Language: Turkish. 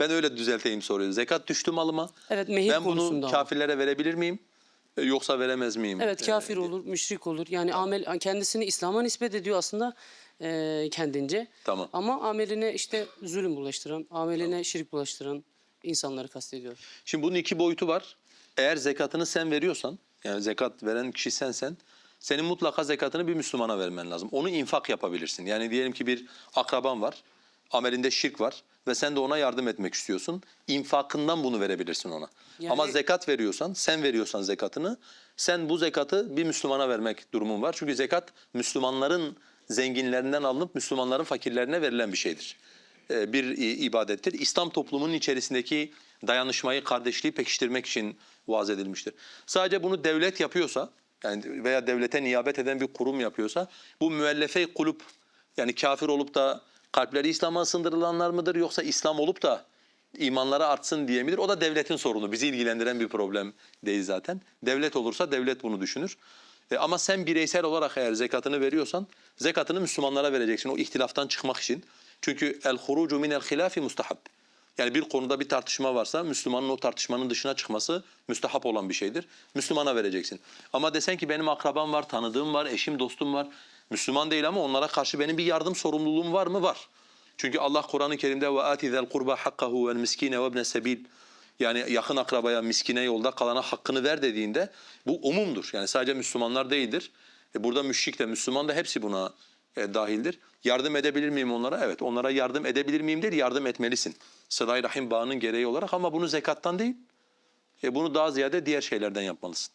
Ben öyle düzelteyim soruyu. Zekat düştü malıma. Evet, mehir Ben bunu konusunda ama. kafirlere verebilir miyim? E, Yoksa veremez miyim? Evet E, kafir olur, müşrik olur. Yani amel kendisini İslam'a nispet ediyor aslında e, kendince. Tamam. Ama ameline işte zulüm bulaştıran, ameline şirk bulaştıran insanları kastediyor. Şimdi bunun iki boyutu var. Eğer zekatını sen veriyorsan, yani zekat veren kişi sensen, senin mutlaka zekatını bir Müslümana vermen lazım. Onu infak yapabilirsin. Yani diyelim ki bir akraban var, amelinde şirk var ve sen de ona yardım etmek istiyorsun. İnfakından bunu verebilirsin ona. Yani- Ama zekat veriyorsan, sen veriyorsan zekatını, sen bu zekatı bir Müslümana vermek durumun var. Çünkü zekat Müslümanların zenginlerinden alınıp Müslümanların fakirlerine verilen bir şeydir. Ee, bir ibadettir. İslam toplumunun içerisindeki dayanışmayı, kardeşliği pekiştirmek için vaaz edilmiştir. Sadece bunu devlet yapıyorsa, yani veya devlete niyabet eden bir kurum yapıyorsa, bu müellefe kulüp, yani kafir olup da kalpleri İslam'a ısındırılanlar mıdır yoksa İslam olup da imanları artsın diye midir? O da devletin sorunu. Bizi ilgilendiren bir problem değil zaten. Devlet olursa devlet bunu düşünür. E, ama sen bireysel olarak eğer zekatını veriyorsan zekatını Müslümanlara vereceksin o ihtilaftan çıkmak için. Çünkü el hurucu minel hilafi mustahab. Yani bir konuda bir tartışma varsa Müslümanın o tartışmanın dışına çıkması müstahap olan bir şeydir. Müslümana vereceksin. Ama desen ki benim akrabam var, tanıdığım var, eşim, dostum var. Müslüman değil ama onlara karşı benim bir yardım sorumluluğum var mı? Var. Çünkü Allah Kur'an-ı Kerim'de ve ati zel kurba hakkahu vel miskine ve ibne sebil yani yakın akrabaya, miskine yolda kalana hakkını ver dediğinde bu umumdur. Yani sadece Müslümanlar değildir. E burada müşrik de Müslüman da hepsi buna e, dahildir. Yardım edebilir miyim onlara? Evet onlara yardım edebilir miyim değil yardım etmelisin. Sıla-i Rahim bağının gereği olarak ama bunu zekattan değil. E bunu daha ziyade diğer şeylerden yapmalısın.